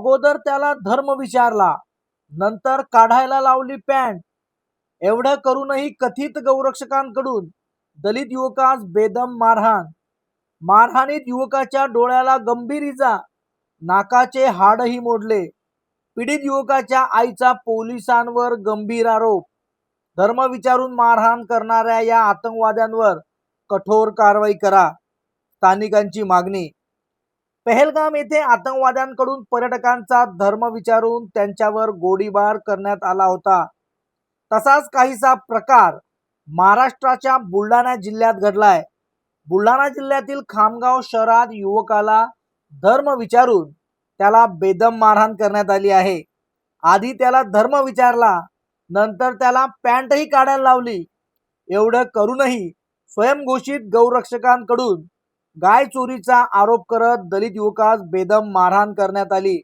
अगोदर त्याला धर्म विचारला नंतर काढायला लावली पॅन्ट. एवढं करूनही कथित गौरक्षकांकडून दलित युवकास बेदम मारहाण. मारहाणीत युवकाच्या डोळ्याला गंभीर इजा नाकाचे हाडही मोडले. पीडित युवकाच्या आईचा पोलिसांवर गंभीर आरोप. धर्म विचारून मारहाण करणाऱ्या या आतंकवाद्यांवर कठोर कारवाई करा स्थानिकांची मागणी. पहलगाम येथे आतंकवाद्यांकडून पर्यटकांचा धर्म विचारून त्यांच्यावर गोळीबार करण्यात आला होता. तसाच काहीसा प्रकार महाराष्ट्राच्या बुलढाणा जिल्ह्यात घडलाय. बुलढाणा जिल्ह्यातील खामगाव शहरात युवकाला धर्म विचारून त्याला बेदम मारहाण करण्यात आली आहे. आधी त्याला धर्म विचारला नंतर त्याला पॅन्टही काढायला लावली. एवढं करूनही स्वयंघोषित गौरक्षकांकडून गाय चोरीचा आरोप करत दलित युवकास बेदम मारहाण करण्यात आली.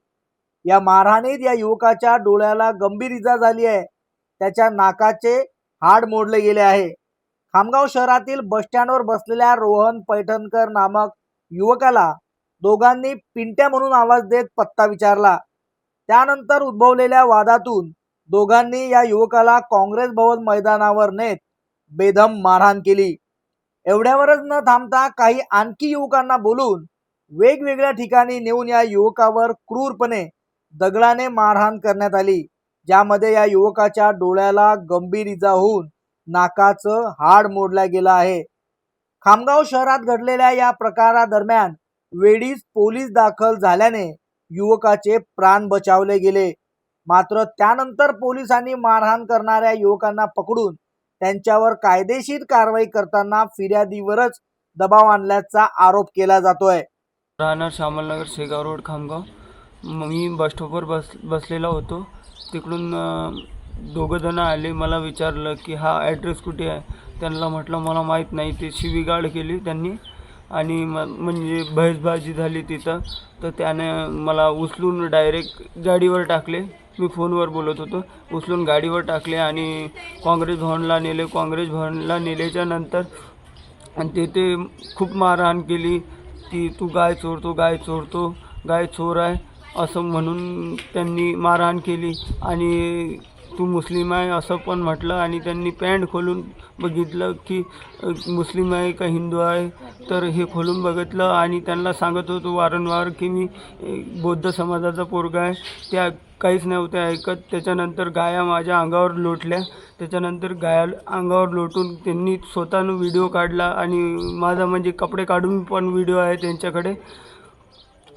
या मारहाणीत या युवकाच्या डोळ्याला गंभीर इजा झाली आहे. त्याच्या नाकाचे हाड मोडले गेले आहे. खामगाव शहरातील बसस्टँडवर बसलेल्या रोहन पैठणकर नामक युवकाला दोघांनी पिंट्या म्हणून आवाज देत पत्ता विचारला. त्यानंतर उद्भवलेल्या वादातून दोघांनी या युवकाला काँग्रेस भवन मैदानावर नेत बेदम मारहाण केली. एवढ्यावरच न थांबता काही आणखी युवकांना बोलून वेगवेगळ्या ठिकाणी नेऊन या युवकावर क्रूरपणे दगडाने मारहाण करण्यात आली ज्यामध्ये या युवकाच्या डोळ्याला गंभीर इजा होऊन नाकाचं हाड मोडला गेलं आहे. खामगाव शहरात घडलेल्या या प्रकारादरम्यान वेळीच पोलीस दाखल झाल्याने युवकाचे प्राण बचावले गेले. मात्र त्यानंतर पोलिसांनी मारहाण करणाऱ्या युवकांना पकडून त्यांच्यावर कायदेशीर कारवाई करताना फिर्यादीवरच दबाव आणल्याचा आरोप केला जातोय. राहणार श्यामलनगर शेगाव रोड खामगाव. मी बस स्टॉपवर बस बसलेला होतो. तिकडून दोघंजणं आले. मला विचारलं की हा ॲड्रेस कुठे आहे? त्यांना म्हटलं मला माहीत नाही. ते शिवीगाळ केली त्यांनी आणि म म्हणजे बहसबाजी झाली तिथं. तर त्याने मला उचलून डायरेक्ट गाडीवर टाकले. मी फोनवर बोलत होतो. उचलून गाडीवर टाकले आणि काँग्रेस भवनला नेले. काँग्रेस भवनला नेल्याच्या नंतर आणि तिथे खूप मारहाण केली की तू गाय चोरतो गाय चोरतो गाय चोर आहे असं म्हणून त्यांनी मारहाण केली. आणि तू मुस्लिम आहे असं पण म्हटलं आणि त्यांनी पॅन्ट खोलून बघितलं की मुस्लिम आहे का हिंदू आहे? तर हे खोलून बघितलं आणि त्यांना सांगत होतो वारंवार की मी बौद्ध समाजाचा पोरगा आहे. त्या काहीच नव्हत्या ऐकत. त्याच्यानंतर गाया माझ्या अंगावर लोटल्या. त्याच्यानंतर गाया अंगावर लोटून त्यांनी स्वतःनं व्हिडिओ काढला आणि माझा म्हणजे कपडे काढून पण व्हिडिओ आहे त्यांच्याकडे.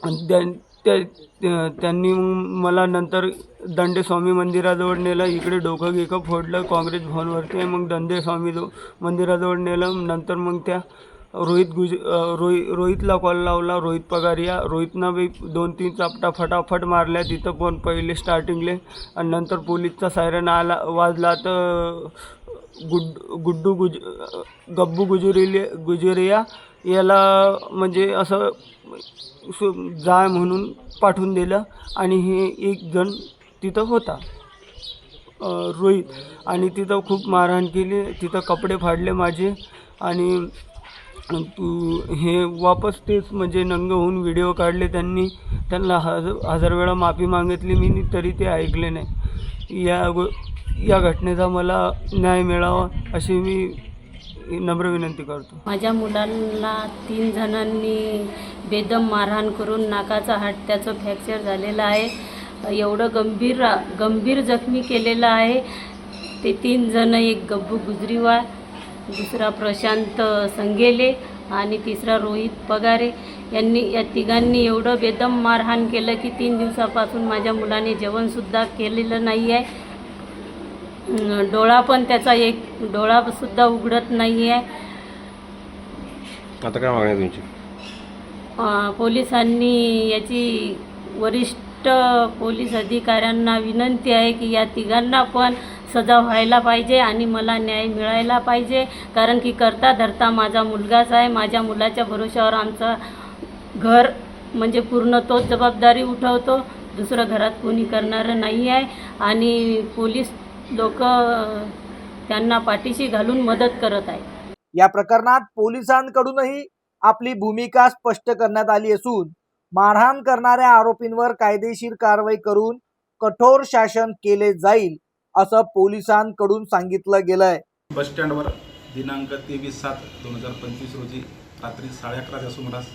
आणि त्या- त्यांनी मला नंतर दंडे स्वामी मंदिराजवळ नेलं. इकडे डोकं गिकं फोडलं काँग्रेस भवनवरती. मग दंडे स्वामी जो मंदिराजवळ नेलं. नंतर मग त्या रोहित गुज रोहित रोहि रोहितला कॉल लावला. रोहित पगारिया रोहितनं बी दोन तीन चापटा फटाफट मारल्या. तिथं पण पहिले स्टार्टिंगले. आणि नंतर पोलीसचा सायरन आला वाजला तर गुड गुड्डू गुज गब्बू गुजुरिले गुजुरिया याला म्हणजे असं सु- जाय म्हणून पाठवून दिलं आणि हे एक जण तिथं होता. रोहित. आणि तिथं खूप मारहाण केली. तिथं कपडे फाडले माझे. आणि तू हे वापस तेच म्हणजे नंग होऊन व्हिडिओ काढले त्यांनी. त्यांना हज हजार वेळा माफी मागितली मी तरी ते ऐकले नाही. या गो या घटनेचा मला न्याय मिळावा अशी मी नम्र विनंती करतो. माझ्या मुलांना तीन जणांनी बेदम मारहाण करून नाकाचा हाड त्याचं फ्रॅक्चर झालेलं आहे. एवढं गंभीर गंभीर जखमी केलेलं आहे. ते तीन जण एक गब्बू गुजरीवार दुसरा प्रशांत संगेले आणि तिसरा रोहित पगारे. यांनी या तिघांनी एवढं बेदम मारहाण केलं की तीन दिवसापासून माझ्या मुलाने जेवणसुद्धा केलेलं नाही आहे डोळा पण त्याचा एक डोळासुद्धा उघडत नाही आहे आता काय मागणी तुमची? पोलिसांनी याची वरिष्ठ पोलीस अधिकाऱ्यांना विनंती आहे की या तिघांना पण सजा व्हायला पाहिजे आणि मला न्याय मिळायला पाहिजे. कारण की करता धरता माझा मुलगाच आहे. माझ्या मुलाच्या भरोश्यावर आमचं घर म्हणजे पूर्ण तोच जबाबदारी उठवतो. दुसरं घरात कोणी करणारं नाही आहे आणि पोलीस लोक त्यांना पाठीशी घालून मदत करत आहे या प्रकरणात पोलिसांकडूनही आपली भूमिका स्पष्ट करण्यात आली असून मारहाण करणाऱ्या आरोपींवर कायदेशीर कारवाई करून कठोर शासन केले जाईल असं पोलिसांकडून सांगितलं गेलंय. बस स्टँडवर दिनांक तेवीस सात दोन हजार पंचवीस रोजी रात्री साडे अकराच्या सुमारास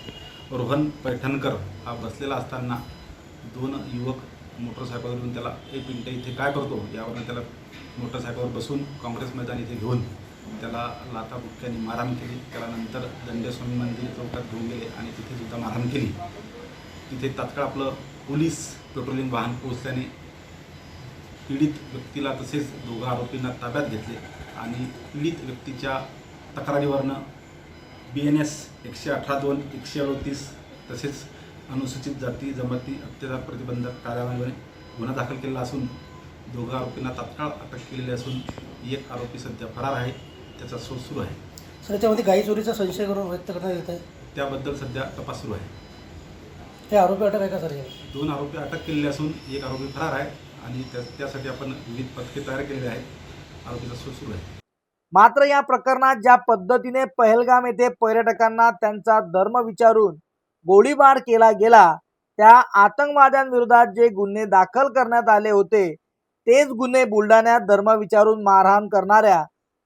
रोहन पैठणकर हा बसलेला असताना दोन युवक मोटरसायकलवरून त्याला एक पिंट इथे काय करतो? यावरून त्याला मोटरसायकलवर बसून काँग्रेस मैदान इथे घेऊन त्याला लाथा बुक्क्यांनी मारहाण केली. त्याला नंतर दंडेस्वामी मंदिर चौकात घेऊन गेले आणि तिथे सुद्धा मारहाण केली. तिथे तात्काळ आपलं पोलीस पेट्रोलिंग वाहन पोहोचल्याने पीडित व्यक्तीला तसेच दोघा आरोपींना ताब्यात घेतले आणि पीडित व्यक्तीच्या तक्रारीवरनं बी एन एस एकशे अठरा दोन एकशे अडतीस तसेच अनुसूचित जाती जमाती अत्याचार प्रतिबंधक कार्यालयाने गुन्हा दाखल केलेला असून दोघा आरोपींना तात्काळ अटक केलेली असून एक आरोपी सध्या फरार आहे त्याचा शोध सुरू आहे. सर याच्यामध्ये गाई चोरीचा संशय करून व्यक्त करण्यात येत आहे. त्याबद्दल सध्या तपास सुरू आहे. हे आरोपी अटक आहे का सर? हे दोन आरोपी अटक केलेले असून एक आरोपी फरार आहे आणि त्या त्यासाठी आपण विविध पथके तयार केलेली आहेत. आरोपीचा शोध सुरू आहे. मात्र या प्रकरणात ज्या पद्धतीने पहलगाम येथे पर्यटकांना त्यांचा धर्म विचारून गोळीबार केला गेला त्या आतंकवाद्यांविरोधात जे गुन्हे दाखल करण्यात आले होते तेच गुन्हे बुलढाण्यात धर्म विचारून मारहाण करणाऱ्या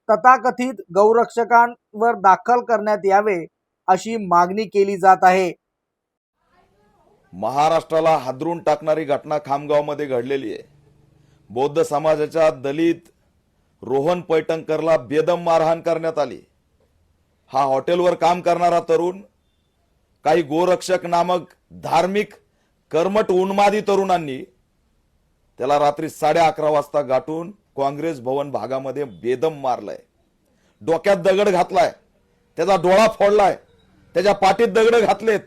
तथाकथित गौरक्षकांवर दाखल करण्यात यावे अशी मागणी केली जात आहे. महाराष्ट्राला हादरून टाकणारी घटना खामगावमध्ये घडलेली आहे. बौद्ध समाजाच्या दलित रोहन पैठणकरला बेदम मारहाण करण्यात आली. हा हॉटेलवर काम करणारा तरुण काही गोरक्षक नामक धार्मिक कर्मट उन्मादी तरुणांनी त्याला रात्री साडे अकरा वाजता गाठून काँग्रेस भवन भागामध्ये बेदम मारलाय. डोक्यात दगड घातलाय. त्याचा डोळा फोडलाय. त्याच्या पाठीत दगड घातलेत.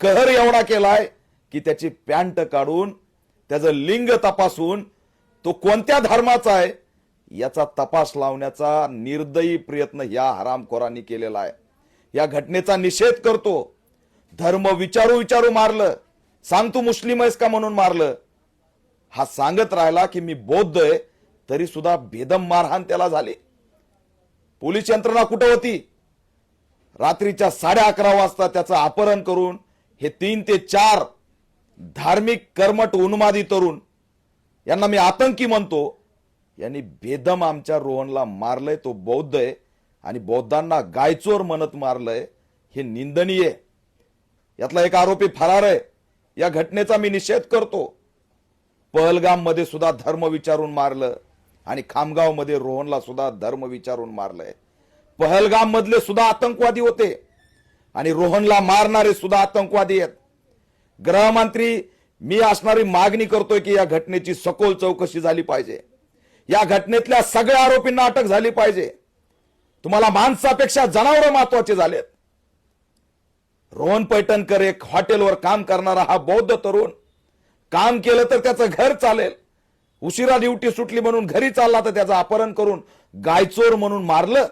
कहर एवढा केलाय की त्याची पॅन्ट काढून त्याचं लिंग तपासून तो कोणत्या धर्माचा आहे याचा तपास लावण्याचा निर्दयी प्रयत्न या हरामखोरांनी केलेला आहे. या घटनेचा निषेध करतो. धर्म विचारू विचारू मारलं. सांग तू मुस्लिम आहेस का म्हणून मारलं. हा सांगत राहिला की मी बौद्ध आहे तरी सुद्धा बेदम मारहाण त्याला झाली. पोलीस यंत्रणा कुठं होती? रात्रीच्या साडे अकरा वाजता त्याचं अपहरण करून हे तीन ते चार धार्मिक कर्मट उन्मादी तरुण यांना मी आतंकी म्हणतो यांनी बेदम आमच्या रोहनला मारलंय तो बौद्ध आहे आणि बौद्धांना गायचोर म्हणत मारलंय हे निंदनीय आहे. यातला एक आरोपी फरार आहे. या घटनेचा मी निषेध करतो. पहलगाममध्ये सुद्धा धर्म विचारून मारलं आणि खामगावमध्ये रोहनला सुद्धा धर्म विचारून मारलंय. पहलगाम मधले सुद्धा आतंकवादी होते आणि रोहनला मारणारे सुद्धा आतंकवादी आहेत. गृहमंत्री मी असणारी मागणी करतोय की या घटनेची सखोल चौकशी झाली पाहिजे. या घटनेतल्या सगळ्या आरोपींना अटक झाली पाहिजे. तुम्हाला माणसापेक्षा जनावरं महत्त्वाचे झालेत. रोहन पैठणकर एक हॉटेलवर काम करणारा हा बौद्ध तरुण. काम केलं तर त्याचं घर चालेल. उशिरा ड्युटी सुटली म्हणून घरी चालला तर त्याचं अपहरण करून गायचोर म्हणून मारलं.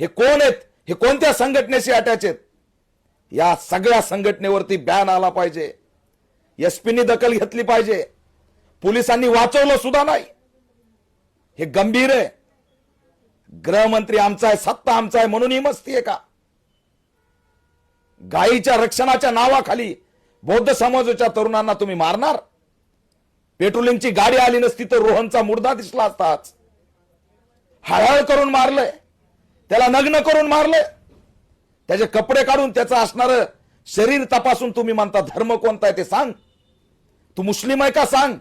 हे कोण आहेत? हे कोणत्या संघटनेशी अटॅच आहेत? या सगळ्या संघटनेवरती बॅन आला पाहिजे. एसपीनी दखल घेतली पाहिजे. पोलिसांनी वाचवलं सुद्धा नाही. हे गंभीर आहे. गृहमंत्री आमचा आहे सत्ता आमचा आहे म्हणून ही मस्ती आहे का? गायीच्या रक्षणाच्या नावाखाली बौद्ध समाजाच्या तरुणांना तुम्ही मारणार? पेट्रोलिंगची गाडी आली नसती तर रोहनचा मुर्दा दिसला असताच. हळहळ करून मारलंय. त्याला नग्न करून मारलंय. त्याचे कपडे काढून त्याचं असणार शरीर तपासून तुम्ही म्हणता धर्म कोणता आहे ते सांग. तू मुस्लिम आहे का सांग.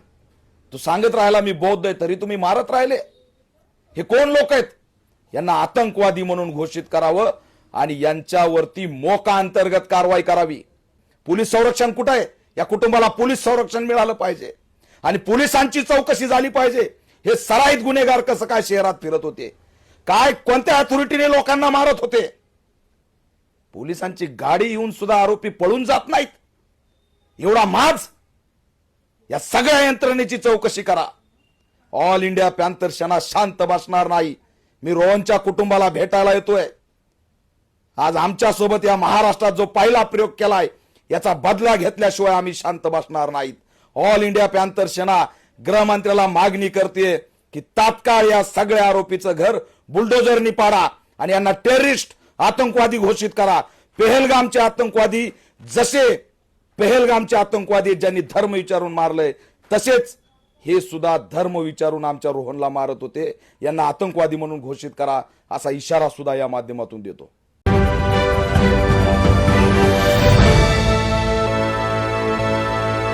तू सांगत राहिला मी बौद्ध आहे तरी तुम्ही मारत राहिले. हे कोण लोक आहेत? यांना आतंकवादी म्हणून घोषित करावं आणि यांच्यावरती मोका अंतर्गत कारवाई करावी. पोलीस संरक्षण कुठं आहे? या कुटुंबाला पोलीस संरक्षण मिळालं पाहिजे. आणि पोलिसांची चौकशी झाली पाहिजे. हे सराईत गुन्हेगार कसं काय शहरात फिरत होते? काय कोणत्या अथॉरिटीने लोकांना मारत होते? पोलिसांची गाडी येऊन सुद्धा आरोपी पळून जात नाहीत. एवढा माज. या सगळ्या यंत्रणेची चौकशी करा. ऑल इंडिया पॅन्थर सेना शांत बसणार नाही. मी रोहनच्या कुटुंबाला भेटायला येतोय. आज आमच्यासोबत या महाराष्ट्रात जो पहिला प्रयोग केलाय याचा बदला घेतल्याशिवाय आम्ही शांत बसणार नाहीत. ऑल इंडिया पॅन्थर सेना गृहमंत्र्याला मागणी करते की तात्काळ या सगळ्या आरोपीचं घर बुलडोजरनी पाडा आणि यांना टेररिस्ट आतंकवादी घोषित करा. पेहलगामचे आतंकवादी जसे पेहलगामचे आतंकवादी ज्यांनी धर्म विचारून मारलंय तसेच हे सुद्धा धर्म विचारून आमच्या रोहनला मारत होते. यांना आतंकवादी म्हणून घोषित करा असा इशारा सुद्धा या माध्यमातून देतो.